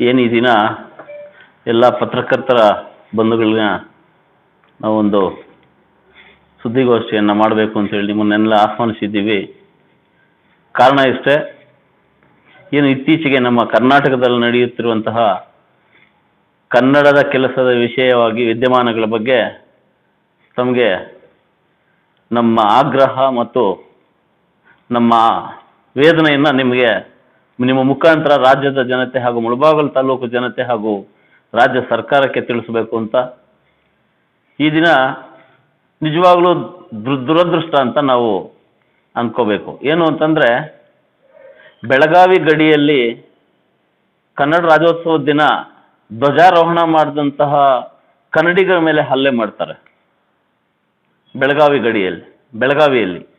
ಏನು ಈ ದಿನ ಎಲ್ಲ ಪತ್ರಕರ್ತರ ಬಂಧುಗಳನ್ನ ನಾವೊಂದು ಸುದ್ದಿಗೋಷ್ಠಿಯನ್ನು ಮಾಡಬೇಕು ಅಂತೇಳಿ ನಿಮ್ಮನ್ನೆಲ್ಲ ಆಹ್ವಾನಿಸಿದ್ದೀವಿ. ಕಾರಣ ಇಷ್ಟೇ, ಏನು ಇತ್ತೀಚೆಗೆ ನಮ್ಮ ಕರ್ನಾಟಕದಲ್ಲಿ ನಡೆಯುತ್ತಿರುವಂತಹ ಕನ್ನಡದ ಕೆಲಸದ ವಿಷಯವಾಗಿ ವಿದ್ಯಮಾನಗಳ ಬಗ್ಗೆ ತಮಗೆ ನಮ್ಮ ಆಗ್ರಹ ಮತ್ತು ನಮ್ಮ ವೇದನೆಯನ್ನು ನಿಮಗೆ ನಿಮ್ಮ ಮುಖಾಂತರ ರಾಜ್ಯದ ಜನತೆ ಹಾಗೂ ಮುಳಬಾಗಲ್ ತಾಲೂಕು ಜನತೆ ಹಾಗೂ ರಾಜ್ಯ ಸರ್ಕಾರಕ್ಕೆ ತಿಳಿಸಬೇಕು ಅಂತ. ಈ ದಿನ ನಿಜವಾಗ್ಲೂ ದುರ್, ದುರದೃಷ್ಟ ಅಂತ ನಾವು ಅಂದ್ಕೋಬೇಕು ಏನು ಅಂತಂದರೆ, ಬೆಳಗಾವಿ ಗಡಿಯಲ್ಲಿ ಕನ್ನಡ ರಾಜ್ಯೋತ್ಸವ ದಿನ ಧ್ವಜಾರೋಹಣ ಮಾಡಿದಂತಹ ಕನ್ನಡಿಗರ ಮೇಲೆ ಹಲ್ಲೆ ಮಾಡ್ತಾರೆ. ಬೆಳಗಾವಿ ಗಡಿಯಲ್ಲಿ, ಬೆಳಗಾವಿಯಲ್ಲಿ.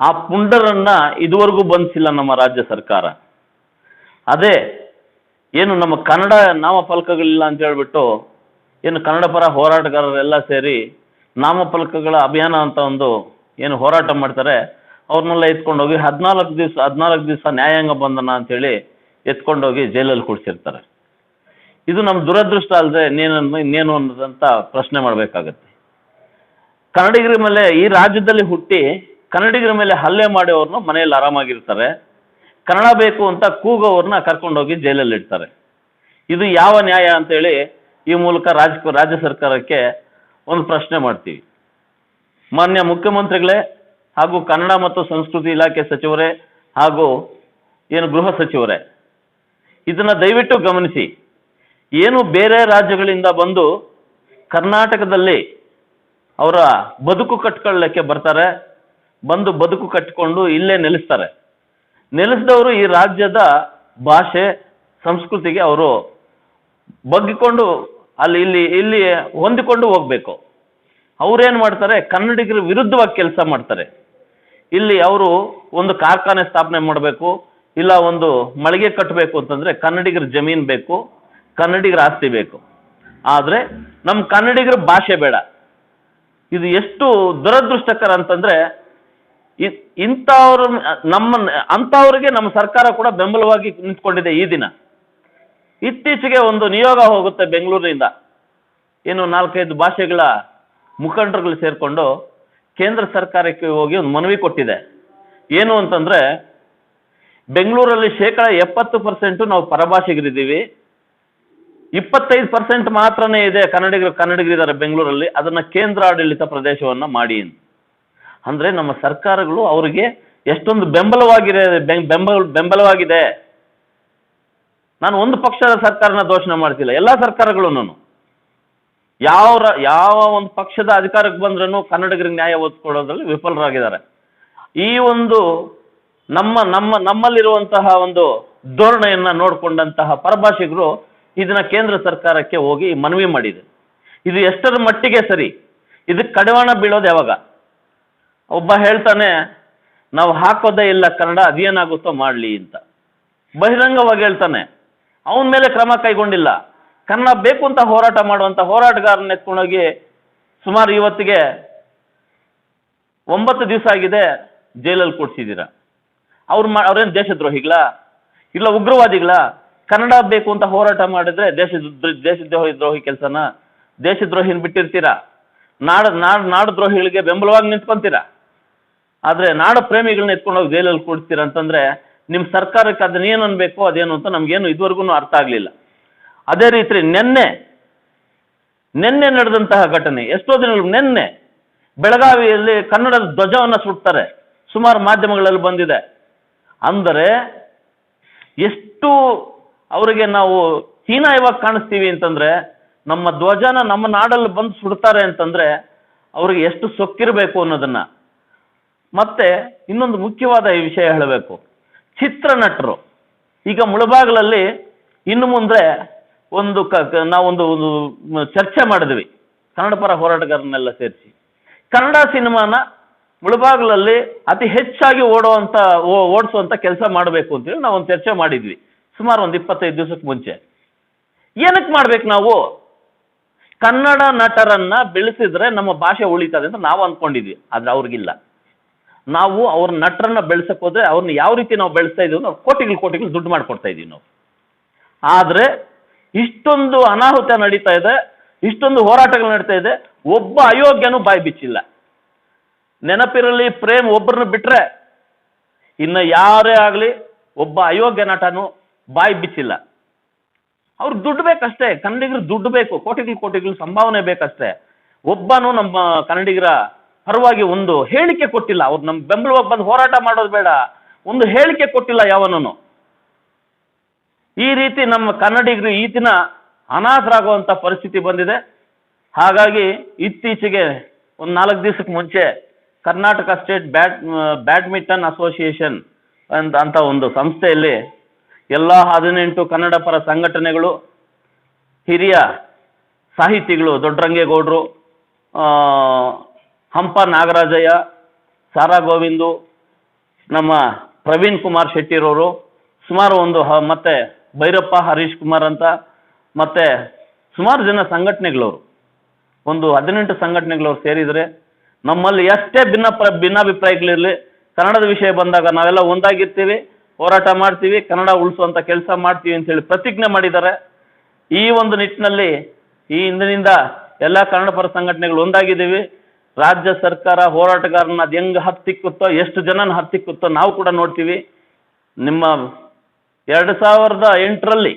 ಆ ಪುಂಡರನ್ನ ಇದುವರೆಗೂ ಬಂಧಿಸಿಲ್ಲ ನಮ್ಮ ರಾಜ್ಯ ಸರ್ಕಾರ. ಅದೇ, ಏನು ನಮ್ಮ ಕನ್ನಡ ನಾಮಫಲಕಗಳಿಲ್ಲ ಅಂತ ಹೇಳ್ಬಿಟ್ಟು, ಏನು ಕನ್ನಡ ಪರ ಹೋರಾಟಗಾರರೆಲ್ಲ ಸೇರಿ ನಾಮಫಲಕಗಳ ಅಭಿಯಾನ ಅಂತ ಒಂದು ಏನು ಹೋರಾಟ ಮಾಡ್ತಾರೆ, ಅವ್ರನ್ನೆಲ್ಲ ಎತ್ಕೊಂಡೋಗಿ ಹದಿನಾಲ್ಕು ದಿವಸ ಹದಿನಾಲ್ಕು ದಿವಸ ನ್ಯಾಯಾಂಗ ಬಂಧನ ಅಂತೇಳಿ ಎತ್ಕೊಂಡೋಗಿ ಜೈಲಲ್ಲಿ ಕೂಡಿಸಿರ್ತಾರೆ. ಇದು ನಮ್ಮ ದುರದೃಷ್ಟ ಅಲ್ಲದೆ ಇನ್ನೇನು ಇನ್ನೇನು ಅನ್ನೋದಂತ ಪ್ರಶ್ನೆ ಮಾಡಬೇಕಾಗತ್ತೆ. ಕನ್ನಡಿಗರ ಮೇಲೆ ಈ ರಾಜ್ಯದಲ್ಲಿ ಹುಟ್ಟಿ ಕನ್ನಡಿಗರ ಮೇಲೆ ಹಲ್ಲೆ ಮಾಡೋವ್ರನ್ನ ಮನೆಯಲ್ಲಿ ಆರಾಮಾಗಿರ್ತಾರೆ. ಕನ್ನಡ ಬೇಕು ಅಂತ ಕೂಗೋವ್ರನ್ನ ಕರ್ಕೊಂಡೋಗಿ ಜೈಲಲ್ಲಿ ಇಡ್ತಾರೆ. ಇದು ಯಾವ ನ್ಯಾಯ ಅಂತೇಳಿ ಈ ಮೂಲಕ ರಾಜ್ ರಾಜ್ಯ ಸರ್ಕಾರಕ್ಕೆ ಒಂದು ಪ್ರಶ್ನೆ ಮಾಡ್ತೀವಿ. ಮಾನ್ಯ ಮುಖ್ಯಮಂತ್ರಿಗಳೇ ಹಾಗೂ ಕನ್ನಡ ಮತ್ತು ಸಂಸ್ಕೃತಿ ಇಲಾಖೆ ಸಚಿವರೇ ಹಾಗೂ ಏನು ಗೃಹ ಸಚಿವರೇ, ಇದನ್ನು ದಯವಿಟ್ಟು ಗಮನಿಸಿ. ಏನು ಬೇರೆ ರಾಜ್ಯಗಳಿಂದ ಬಂದು ಕರ್ನಾಟಕದಲ್ಲಿ ಅವರ ಬದುಕು ಕಟ್ಕೊಳ್ಳಕ್ಕೆ ಬರ್ತಾರೆ ಬಂದು ಬದುಕು ಕಟ್ಟಿಕೊಂಡು ಇಲ್ಲೇ ನೆಲೆಸ್ತಾರೆ. ನೆಲೆಸಿದವರು ಈ ರಾಜ್ಯದ ಭಾಷೆ, ಸಂಸ್ಕೃತಿಗೆ ಅವರು ಬಗ್ಗಿಕೊಂಡು ಅಲ್ಲಿ ಇಲ್ಲಿ ಇಲ್ಲಿ ಹೊಂದಿಕೊಂಡು ಹೋಗ್ಬೇಕು. ಅವ್ರೇನು ಮಾಡ್ತಾರೆ? ಕನ್ನಡಿಗರ ವಿರುದ್ಧವಾಗಿ ಕೆಲಸ ಮಾಡ್ತಾರೆ. ಇಲ್ಲಿ ಅವರು ಒಂದು ಕಾರ್ಖಾನೆ ಸ್ಥಾಪನೆ ಮಾಡಬೇಕು, ಇಲ್ಲ ಒಂದು ಮಳಿಗೆ ಕಟ್ಟಬೇಕು ಅಂತಂದರೆ ಕನ್ನಡಿಗರ ಜಮೀನು ಬೇಕು, ಕನ್ನಡಿಗರ ಆಸ್ತಿ ಬೇಕು. ಆದರೆ ನಮ್ಮ ಕನ್ನಡಿಗರ ಭಾಷೆ ಬೇಡ. ಇದು ಎಷ್ಟು ದುರದೃಷ್ಟಕರ ಅಂತಂದರೆ ಇಂಥವ್ರ, ನಮ್ಮ, ಅಂಥವ್ರಿಗೆ ನಮ್ಮ ಸರ್ಕಾರ ಕೂಡ ಬೆಂಬಲವಾಗಿ ನಿಂತ್ಕೊಂಡಿದೆ ಈ ದಿನ. ಇತ್ತೀಚೆಗೆ ಒಂದು ನಿಯೋಗ ಹೋಗುತ್ತೆ ಬೆಂಗಳೂರಿನಿಂದ ಏನು ನಾಲ್ಕೈದು ಭಾಷೆಗಳ ಮುಖಂಡರುಗಳು ಸೇರಿಕೊಂಡು ಕೇಂದ್ರ ಸರ್ಕಾರಕ್ಕೆ ಹೋಗಿ ಒಂದು ಮನವಿ ಕೊಟ್ಟಿದೆ. ಏನು ಅಂತಂದರೆ, ಬೆಂಗಳೂರಲ್ಲಿ ಶೇಕಡ ಎಪ್ಪತ್ತು ಪರ್ಸೆಂಟು ನಾವು ಪರಭಾಷೆಗರಿದ್ದೀವಿ. ಇಪ್ಪತ್ತೈದು ಪರ್ಸೆಂಟ್ ಮಾತ್ರನೇ ಇದೆ ಕನ್ನಡಿಗರು, ಕನ್ನಡಿಗರಿದ್ದಾರೆ ಬೆಂಗಳೂರಲ್ಲಿ. ಅದನ್ನು ಕೇಂದ್ರಾಡಳಿತ ಪ್ರದೇಶವನ್ನು ಮಾಡಿ ಅಂತ. ಅಂದರೆ ನಮ್ಮ ಸರ್ಕಾರಗಳು ಅವರಿಗೆ ಎಷ್ಟೊಂದು ಬೆಂಬಲವಾಗಿದೆ ಬೆಂಬಲ, ಬೆಂಬಲವಾಗಿದೆ. ನಾನು ಒಂದು ಪಕ್ಷದ ಸರ್ಕಾರನ ದೋಷಣೆ ಮಾಡ್ತಿಲ್ಲ, ಎಲ್ಲ ಸರ್ಕಾರಗಳು ಯಾವ ಯಾವ ಒಂದು ಪಕ್ಷದ ಅಧಿಕಾರಕ್ಕೆ ಬಂದ್ರೂ ಕನ್ನಡಿಗರಿಗೆ ನ್ಯಾಯ ಒದಗಿಸ್ಕೊಡೋದ್ರಲ್ಲಿ ವಿಫಲರಾಗಿದ್ದಾರೆ. ಈ ಒಂದು ನಮ್ಮ ನಮ್ಮ, ನಮ್ಮಲ್ಲಿರುವಂತಹ ಒಂದು ಧೋರಣೆಯನ್ನ ನೋಡಿಕೊಂಡಂತಹ ಪರಭಾಷಿಗರು ಇದನ್ನ ಕೇಂದ್ರ ಸರ್ಕಾರಕ್ಕೆ ಹೋಗಿ ಮನವಿ ಮಾಡಿದೆ. ಇದು ಎಷ್ಟರ ಮಟ್ಟಿಗೆ ಸರಿ? ಇದಕ್ಕೆ ಕಡಿವಾಣ ಬೀಳೋದು ಯಾವಾಗ? ಒಬ್ಬ ಹೇಳ್ತಾನೆ, ನಾವು ಹಾಕೋದೇ ಇಲ್ಲ ಕನ್ನಡ ಅದೇನಾಗುತ್ತೋ ಮಾಡಲಿ ಅಂತ. ಬಹಿರಂಗವಾಗಿ ಹೇಳ್ತಾನೆ, ಅವನ ಮೇಲೆ ಕ್ರಮ ಕೈಗೊಂಡಿಲ್ಲ. ಕನ್ನಡ ಬೇಕು ಅಂತ ಹೋರಾಟ ಮಾಡುವಂಥ ಹೋರಾಟಗಾರನ ಎತ್ಕೊಂಡೋಗಿ ಸುಮಾರು ಇವತ್ತಿಗೆ ಒಂಬತ್ತು ದಿವಸ ಆಗಿದೆ ಜೈಲಲ್ಲಿ ಕೂಡಿಸಿದ್ದೀರ. ಅವ್ರು ಮಾ, ಅವ್ರೇನು ದೇಶದ್ರೋಹಿಗಳಾ ಇಲ್ಲ ಉಗ್ರವಾದಿಗಳಾ ಕನ್ನಡ ಬೇಕು ಅಂತ ಹೋರಾಟ ಮಾಡಿದ್ರೆ ದೇಶ ದೇಶದ್ರೋಹಿ ದ್ರೋಹಿ ಕೆಲಸನ, ದೇಶದ್ರೋಹಿನ ಬಿಟ್ಟಿರ್ತೀರಾ? ನಾಡ, ನಾಡು ನಾಡದ್ರೋಹಿಗಳಿಗೆ ಬೆಂಬಲವಾಗಿ ನಿಂತ್ಕೊಂತೀರಾ? ಆದರೆ ನಾಡ ಪ್ರೇಮಿಗಳನ್ನ ಎತ್ಕೊಂಡೋಗಿ ಜೈಲಲ್ಲಿ ಕೂಡಿಸ್ತೀರ ಅಂತಂದ್ರೆ ನಿಮ್ಮ ಸರ್ಕಾರಕ್ಕೆ ಅದನ್ನ ಏನು ಅನ್ಬೇಕು ಅದೇನು ಅಂತ ನಮಗೇನು ಇದುವರೆಗೂ ಅರ್ಥ ಆಗಲಿಲ್ಲ. ಅದೇ ರೀತಿ ನಿನ್ನೆ ನಿನ್ನೆ ನಡೆದಂತಹ ಘಟನೆ, ಎಷ್ಟೋ ದಿನಗಳು ನಿನ್ನೆ ಬೆಳಗಾವಿಯಲ್ಲಿ ಕನ್ನಡದ ಧ್ವಜವನ್ನು ಸುಡ್ತಾರೆ. ಸುಮಾರು ಮಾಧ್ಯಮಗಳಲ್ಲಿ ಬಂದಿದೆ. ಅಂದರೆ ಎಷ್ಟು ಅವರಿಗೆ ನಾವು ಹೀನಾಯವಾಗಿ ಕಾಣಿಸ್ತೀವಿ ಅಂತಂದ್ರೆ ನಮ್ಮ ಧ್ವಜನ ನಮ್ಮ ನಾಡಲ್ಲಿ ಬಂದು ಸುಡ್ತಾರೆ ಅಂತಂದ್ರೆ ಅವ್ರಿಗೆ ಎಷ್ಟು ಸೊಕ್ಕಿರಬೇಕು ಅನ್ನೋದನ್ನ. ಮತ್ತೆ ಇನ್ನೊಂದು ಮುಖ್ಯವಾದ ವಿಷಯ ಹೇಳಬೇಕು. ಚಿತ್ರನಟರು. ಈಗ ಮುಳಬಾಗಲಲ್ಲಿ ಇನ್ನು ಮುಂದೆ ಒಂದು ಕ ನಾವೊಂದು ಒಂದು ಚರ್ಚೆ ಮಾಡಿದ್ವಿ. ಕನ್ನಡ ಪರ ಹೋರಾಟಗಾರನ್ನೆಲ್ಲ ಸೇರಿಸಿ. ಕನ್ನಡ ಸಿನಿಮಾನ ಮುಳಬಾಗಲಲ್ಲಿ ಅತಿ ಹೆಚ್ಚಾಗಿ ಓಡುವಂಥ ಓಡಿಸುವಂಥ ಕೆಲಸ ಮಾಡಬೇಕು ಅಂತೇಳಿ ನಾವು ಒಂದು ಚರ್ಚೆ ಮಾಡಿದ್ವಿ. ಸುಮಾರು ಒಂದು ಇಪ್ಪತ್ತೈದು ದಿವಸಕ್ಕೆ ಮುಂಚೆ. ಏನಕ್ಕೆ ಮಾಡ್ಬೇಕು ನಾವು? ಕನ್ನಡ ನಟರನ್ನ ಬೆಳೆಸಿದ್ರೆ ನಮ್ಮ ಭಾಷೆ ಉಳಿತದೆ ಅಂತ ನಾವು ಅಂದ್ಕೊಂಡಿದ್ವಿ. ಆದ್ರೆ ಅವ್ರಿಗಿಲ್ಲ. ನಾವು ಅವ್ರ ನಟರನ್ನ ಬೆಳೆಸಕ್ ಹೋದ್ರೆ ಅವ್ರನ್ನ ಯಾವ ರೀತಿ ನಾವು ಬೆಳೆಸ್ತಾ ಇದೀವಿ ನಾವು ಕೋಟಿಗಳು ಕೋಟಿಗಳು ದುಡ್ಡು ಮಾಡ್ಕೊಡ್ತಾ ಇದೀವಿ ನಾವು. ಆದರೆ ಇಷ್ಟೊಂದು ಅನಾಹುತ ನಡೀತಾ ಇದೆ, ಇಷ್ಟೊಂದು ಹೋರಾಟಗಳು ನಡೀತಾ ಇದೆ, ಒಬ್ಬ ಅಯೋಗ್ಯನೂ ಬಾಯಿ ಬಿಚ್ಚಿಲ್ಲ. ನೆನಪಿರಲಿ, ಪ್ರೇಮ್ ಒಬ್ಬರನ್ನ ಬಿಟ್ರೆ ಇನ್ನು ಯಾರೇ ಆಗಲಿ ಒಬ್ಬ ಅಯೋಗ್ಯ ನಟನು ಬಾಯಿ ಬಿಚ್ಚಿಲ್ಲ. ಅವ್ರಿಗೆ ದುಡ್ಡು ಬೇಕಷ್ಟೇ ಕನ್ನಡಿಗರು ದುಡ್ಡು ಬೇಕು, ಕೋಟಿಗಳು ಕೋಟಿಗಳು ಸಂಭಾವನೆ ಬೇಕಷ್ಟೇ. ಒಬ್ಬನು ನಮ್ಮ ಕನ್ನಡಿಗರ ಪರವಾಗಿ ಒಂದು ಹೇಳಿಕೆ ಕೊಟ್ಟಿಲ್ಲ. ಅವ್ರು ನಮ್ಮ ಬೆಂಬಲವಾಗಿ ಬಂದು ಹೋರಾಟ ಮಾಡೋದು ಬೇಡ. ಒಂದು ಹೇಳಿಕೆ ಕೊಟ್ಟಿಲ್ಲ ಯಾವನೂ ಈ ರೀತಿ ನಮ್ಮ ಕನ್ನಡಿಗರು ಈ ದಿನ ಅನಾಥರಾಗುವಂಥ ಪರಿಸ್ಥಿತಿ ಬಂದಿದೆ. ಹಾಗಾಗಿ ಇತ್ತೀಚೆಗೆ ಒಂದು ನಾಲ್ಕು ದಿವಸಕ್ಕೆ ಮುಂಚೆ Karnataka state bat badminton association ಅಂತ ಅಂತ ಒಂದು ಸಂಸ್ಥೆಯಲ್ಲಿ ಎಲ್ಲ ಹದಿನೆಂಟು ಕನ್ನಡ ಪರ ಸಂಘಟನೆಗಳು, ಹಿರಿಯ ಸಾಹಿತಿಗಳು ದೊಡ್ಡರಂಗೇಗೌಡರು ಹಂಪ ನಾಗರಾಜಯ್ಯ, ಸಾರಾ ಗೋವಿಂದು, ನಮ್ಮ ಪ್ರವೀಣ್ ಕುಮಾರ್ ಶೆಟ್ಟಿರವರು, ಸುಮಾರು ಒಂದು ಹ, ಮತ್ತೆ ಭೈರಪ್ಪ, ಹರೀಶ್ ಕುಮಾರ್ ಅಂತ, ಮತ್ತೆ ಸುಮಾರು ಜನ ಸಂಘಟನೆಗಳವರು. ಒಂದು ಹದಿನೆಂಟು ಸಂಘಟನೆಗಳವ್ರು ಸೇರಿದರೆ ನಮ್ಮಲ್ಲಿ ಎಷ್ಟೇ ಭಿನ್ನ ಪ್ರ, ಭಿನ್ನಾಭಿಪ್ರಾಯಗಳಿರಲಿ, ಕನ್ನಡದ ವಿಷಯ ಬಂದಾಗ ನಾವೆಲ್ಲ ಒಂದಾಗಿರ್ತೀವಿ, ಹೋರಾಟ ಮಾಡ್ತೀವಿ, ಕನ್ನಡ ಉಳಿಸುವಂಥ ಕೆಲಸ ಮಾಡ್ತೀವಿ ಅಂತೇಳಿ ಪ್ರತಿಜ್ಞೆ ಮಾಡಿದ್ದಾರೆ. ಈ ಒಂದು ನಿಟ್ಟಿನಲ್ಲಿ ಈ ಹಿಂದಿನಿಂದ ಎಲ್ಲ ಕನ್ನಡ ಪರ ಸಂಘಟನೆಗಳು ಒಂದಾಗಿದ್ದೀವಿ. ರಾಜ್ಯ ಸರ್ಕಾರ ಹೋರಾಟಗಾರನ ಅದು ಹೆಂಗೆ ಹತ್ತಿಕ್ಕುತ್ತೋ ಎಷ್ಟು ಜನನ ಹತ್ತಿಕ್ಕುತ್ತೋ ನಾವು ಕೂಡ ನೋಡ್ತೀವಿ. ನಿಮ್ಮ ಎರಡು ಸಾವಿರದ ಎಂಟರಲ್ಲಿ,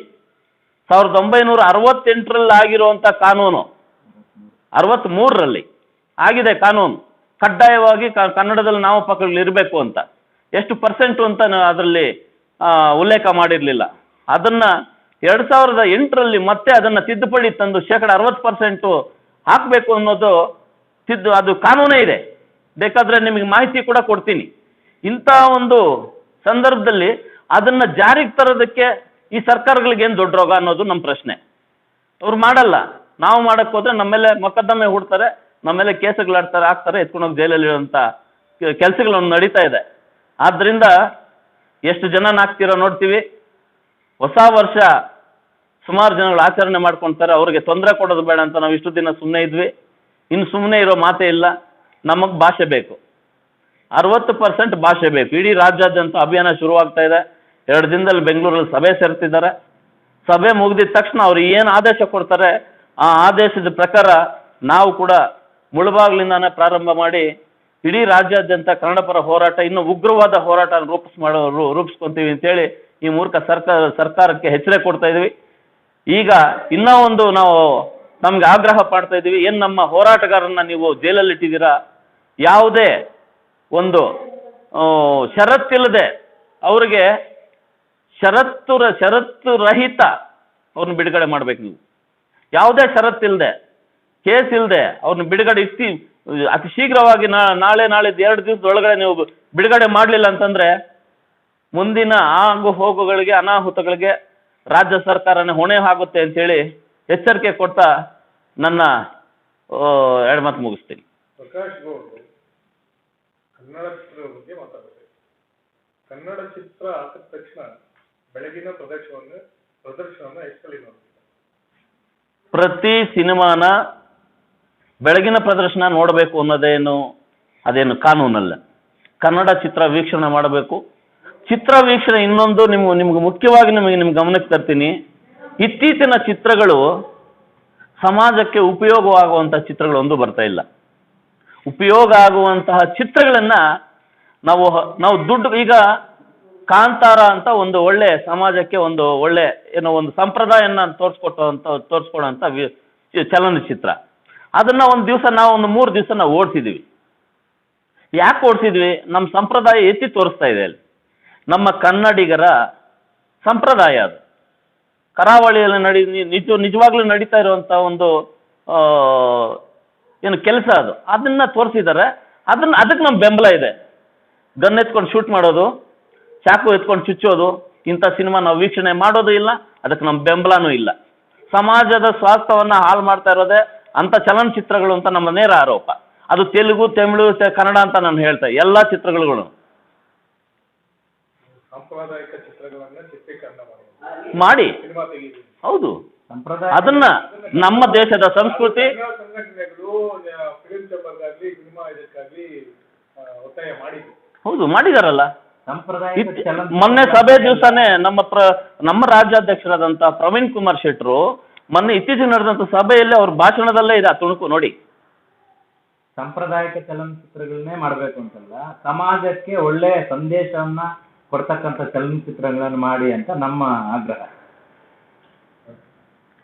ಸಾವಿರದ ಒಂಬೈನೂರ ಅರವತ್ತೆಂಟರಲ್ಲಿ ಆಗಿರುವಂಥ ಕಾನೂನು, ಅರವತ್ತ್ಮೂರರಲ್ಲಿ ಆಗಿದೆ ಕಾನೂನು. ಕಡ್ಡಾಯವಾಗಿ ಕನ್ನಡದಲ್ಲಿ ನಾಮಪತ್ರಗಳು ಇರಬೇಕು ಅಂತ. ಎಷ್ಟು ಪರ್ಸೆಂಟು ಅಂತ ಅದರಲ್ಲಿ ಉಲ್ಲೇಖ ಮಾಡಿರಲಿಲ್ಲ. ಅದನ್ನು ಎರಡು ಸಾವಿರದ ಎಂಟರಲ್ಲಿ ಮತ್ತೆ ಅದನ್ನು ತಿದ್ದುಪಡಿ ತಂದು ಶೇಕಡ ಅರವತ್ತು ಪರ್ಸೆಂಟು ಹಾಕಬೇಕು ಅನ್ನೋದು ತಿದ್ದು ಅದು ಕಾನೂನೇ ಇದೆ. ಬೇಕಾದರೆ ನಿಮಗೆ ಮಾಹಿತಿ ಕೂಡ ಕೊಡ್ತೀನಿ. ಇಂಥ ಒಂದು ಸಂದರ್ಭದಲ್ಲಿ ಅದನ್ನು ಜಾರಿಗೆ ತರೋದಕ್ಕೆ ಈ ಸರ್ಕಾರಗಳಿಗೆ ಏನು ದೊಡ್ಡ ರೋಗ ಅನ್ನೋದು ನಮ್ಮ ಪ್ರಶ್ನೆ. ಅವ್ರು ಮಾಡಲ್ಲ. ನಾವು ಮಾಡಕ್ಕೆ ಹೋದ್ರೆ ನಮ್ಮ ಮೇಲೆ ಮೊಕದ್ದಮೆ ಹೂಡ್ತಾರೆ, ನಮ್ಮ ಮೇಲೆ ಕೇಸುಗಳಾಡ್ತಾರೆ, ಹಾಕ್ತಾರೆ, ಎತ್ಕೊಂಡೋಗಿ ಜೈಲಲ್ಲಿರುವಂಥ ಕೆಲಸಗಳನ್ನು ಕೆಲಸಗಳು ನಡೀತಾ ಇದೆ. ಆದ್ದರಿಂದ ಎಷ್ಟು ಜನ ನಾಗ್ತಿರೋ ನೋಡ್ತೀವಿ. ಹೊಸ ವರ್ಷ ಸುಮಾರು ಜನಗಳು ಆಚರಣೆ ಮಾಡ್ಕೊಳ್ತಾರೆ ಅವ್ರಿಗೆ ತೊಂದರೆ ಕೊಡೋದು ಬೇಡ ಅಂತ ನಾವು ಇಷ್ಟು ದಿನ ಸುಮ್ಮನೆ ಇದ್ವಿ. ಇನ್ನು ಸುಮ್ಮನೆ ಇರೋ ಮಾತೇ ಇಲ್ಲ. ನಮಗೆ ಭಾಷೆ ಬೇಕು. ಅರವತ್ತು ಪರ್ಸೆಂಟ್ ಭಾಷೆ ಬೇಕು. ಇಡೀ ರಾಜ್ಯಾದ್ಯಂತ ಅಭಿಯಾನ ಶುರುವಾಗ್ತಾ ಇದೆ. ಎರಡು ದಿನದಲ್ಲಿ ಬೆಂಗಳೂರಲ್ಲಿ ಸಭೆ ಸೇರ್ತಿದ್ದಾರೆ. ಸಭೆ ಮುಗಿದಿದ ತಕ್ಷಣ ಅವ್ರು ಏನು ಆದೇಶ ಕೊಡ್ತಾರೆ, ಆ ಆದೇಶದ ಪ್ರಕಾರ ನಾವು ಕೂಡ ಮುಳುಬಾಗ್ಲಿಂದಾನೇ ಪ್ರಾರಂಭ ಮಾಡಿ ಇಡೀ ರಾಜ್ಯಾದ್ಯಂತ ಕನ್ನಡ ಪರ ಹೋರಾಟ, ಇನ್ನು ಉಗ್ರವಾದ ಹೋರಾಟ ರೂಪಿಸ್ ಮಾಡೋ ರೂಪಿಸ್ಕೊತೀವಿ ಅಂತೇಳಿ ಈ ಮೂರ್ಖ ಸರ್ಕಾರ ಸರ್ಕಾರಕ್ಕೆ ಎಚ್ಚರಿಕೆ ಕೊಡ್ತಾ ಇದ್ವಿ. ಈಗ ಇನ್ನೂ ಒಂದು ನಾವು ನಮ್ಗೆ ಆಗ್ರಹ ಮಾಡ್ತಾ ಇದ್ದೀವಿ. ಏನು ನಮ್ಮ ಹೋರಾಟಗಾರನ್ನ ನೀವು ಜೈಲಲ್ಲಿ ಇಟ್ಟಿದ್ದೀರಾ? ಯಾವುದೇ ಒಂದು ಷರತ್ತಿಲ್ಲದೆ ಅವರಿಗೆ ಷರತ್ತು ಷರತ್ತು ರಹಿತ ಅವ್ರನ್ನ ಬಿಡುಗಡೆ ಮಾಡ್ಬೇಕು ನೀವು. ಯಾವುದೇ ಷರತ್ತಿಲ್ಲದೆ, ಕೇಸ್ ಇಲ್ಲದೆ ಅವ್ರನ್ನ ಬಿಡುಗಡೆ ಇರ್ತಿ ಅತಿ ಶೀಘ್ರವಾಗಿ ನಾಳೆ ನಾಳೆ ಎರಡು ದಿವಸದೊಳಗಡೆ ನೀವು ಬಿಡುಗಡೆ ಮಾಡಲಿಲ್ಲ ಅಂತಂದರೆ ಮುಂದಿನ ಆಗು ಹೋಗುಗಳಿಗೆ ಅನಾಹುತಗಳಿಗೆ ರಾಜ್ಯ ಸರ್ಕಾರನೇ ಹೊಣೆ ಆಗುತ್ತೆ ಅಂತೇಳಿ ಎಚ್ಚರಿಕೆ ಕೊಡ್ತಾ ನನ್ನ ಎರಡು ಮಾತು ಮುಗಿಸ್ತೀನಿ. ಪ್ರಕಾಶ್ ಗೌಡ್ರು ಕನ್ನಡ ಚಿತ್ರದ ಬಗ್ಗೆ ಮಾತಾಡ್ತಾರೆ ಕನ್ನಡ ಚಿತ್ರ ಆದ ತಕ್ಷಣ ಬೆಳಗಿನ ಪ್ರದರ್ಶನವನ್ನು ಪ್ರದರ್ಶನವನ್ನು ಎಷ್ಟಲ್ಲಿ ಪ್ರತಿ ಸಿನಿಮಾನ ಬೆಳಗಿನ ಪ್ರದರ್ಶನ ನೋಡಬೇಕು ಅನ್ನೋದೇನು ಅದೇನು ಕಾನೂನಲ್ಲ. ಕನ್ನಡ ಚಿತ್ರ ವೀಕ್ಷಣೆ ಮಾಡಬೇಕು. ಚಿತ್ರ ವೀಕ್ಷಣೆ ಇನ್ನೊಂದು ನಿಮ್ಗೆ ನಿಮ್ಗೆ ಮುಖ್ಯವಾಗಿ ನಿಮಗೆ ನಿಮ್ಮ ಗಮನಕ್ಕೆ ತರ್ತೀನಿ. ಇತ್ತೀಚಿನ ಚಿತ್ರಗಳು ಸಮಾಜಕ್ಕೆ ಉಪಯೋಗವಾಗುವಂತಹ ಚಿತ್ರಗಳು ಒಂದು ಬರ್ತಾ ಇಲ್ಲ. ಉಪಯೋಗ ಆಗುವಂತಹ ಚಿತ್ರಗಳನ್ನು ನಾವು ನಾವು ದುಡ್ಡು, ಈಗ ಕಾಂತಾರ ಅಂತ ಒಂದು ಒಳ್ಳೆ ಸಮಾಜಕ್ಕೆ ಒಂದು ಒಳ್ಳೆ ಏನೋ ಒಂದು ಸಂಪ್ರದಾಯನ ತೋರಿಸ್ಕೊಟ್ಟಂತ ಚಿ- ಚಲನಚಿತ್ರ. ಅದನ್ನ ಒಂದು ದಿವಸ ನಾವು ಒಂದು ಮೂರು ದಿವಸ ನಾವು ಓಡಿಸಿದ್ವಿ. ಯಾಕೆ ಓಡಿಸಿದ್ವಿ? ನಮ್ಮ ಸಂಪ್ರದಾಯ ಎತ್ತಿ ತೋರಿಸ್ತಾ ಇದೆ ಅಲ್ಲಿ. ನಮ್ಮ ಕನ್ನಡಿಗರ ಸಂಪ್ರದಾಯ ಅದು. ಕರಾವಳಿಯಲ್ಲಿ ನಡಿ ನಿಜ, ನಿಜವಾಗ್ಲೂ ನಡೀತಾ ಇರುವಂಥ ಒಂದು ಏನು ಕೆಲಸ ಅದು. ಅದನ್ನ ತೋರಿಸಿದ್ದಾರೆ ಅದನ್ನ, ಅದಕ್ಕೆ ನಮ್ಮ ಬೆಂಬಲ ಇದೆ. ಗನ್ ಎತ್ಕೊಂಡು ಶೂಟ್ ಮಾಡೋದು, ಚಾಕು ಎತ್ಕೊಂಡು ಚುಚ್ಚೋದು, ಇಂಥ ಸಿನಿಮಾ ನಾವು ವೀಕ್ಷಣೆ ಮಾಡೋದು ಇಲ್ಲ, ಅದಕ್ಕೆ ನಮ್ಮ ಬೆಂಬಲನೂ ಇಲ್ಲ. ಸಮಾಜದ ಸ್ವಾಸ್ಥ್ಯವನ್ನು ಹಾಳು ಮಾಡ್ತಾ ಇರೋದೇ ಅಂಥ ಚಲನಚಿತ್ರಗಳು ಅಂತ ನಮ್ಮ ನೇರ ಆರೋಪ. ಅದು ತೆಲುಗು, ತಮಿಳು ಕನ್ನಡ ಅಂತ ನಾನು ಹೇಳ್ತಾ ಎಲ್ಲ ಚಿತ್ರಗಳು ಮಾಡಿ. ಹೌದು. ಅದನ್ನ ನಮ್ಮ ದೇಶದ ಸಂಸ್ಕೃತಿ ಹೌದು ಮಾಡಿದಾರಲ್ಲ. ಮೊನ್ನೆ ಸಭೆ ದಿವಸನೇ ನಮ್ಮ ಪ್ರ ನಮ್ಮ ರಾಜ್ಯಾಧ್ಯಕ್ಷರಾದಂಥ ಪ್ರವೀಣ್ ಕುಮಾರ್ ಶೆಟ್ರು ಮೊನ್ನೆ ಇತ್ತೀಚೆಗೆ ನಡೆದಂತ ಸಭೆಯಲ್ಲಿ ಅವ್ರ ಭಾಷಣದಲ್ಲೇ ಇದೆ ಆ ತುಣುಕು ನೋಡಿ. ಸಾಂಪ್ರದಾಯಿಕ ಚಲನಚಿತ್ರಗಳನ್ನೇ ಮಾಡಬೇಕು ಅಂತಲ್ಲ ಸಮಾಜಕ್ಕೆ ಒಳ್ಳೆಯ ಸಂದೇಶವನ್ನ ಕೊಡ್ತಕ್ಕಂಥ ಚಲನಚಿತ್ರಗಳನ್ನು ಮಾಡಿ ಅಂತ ನಮ್ಮ ಆಗ್ರಹ.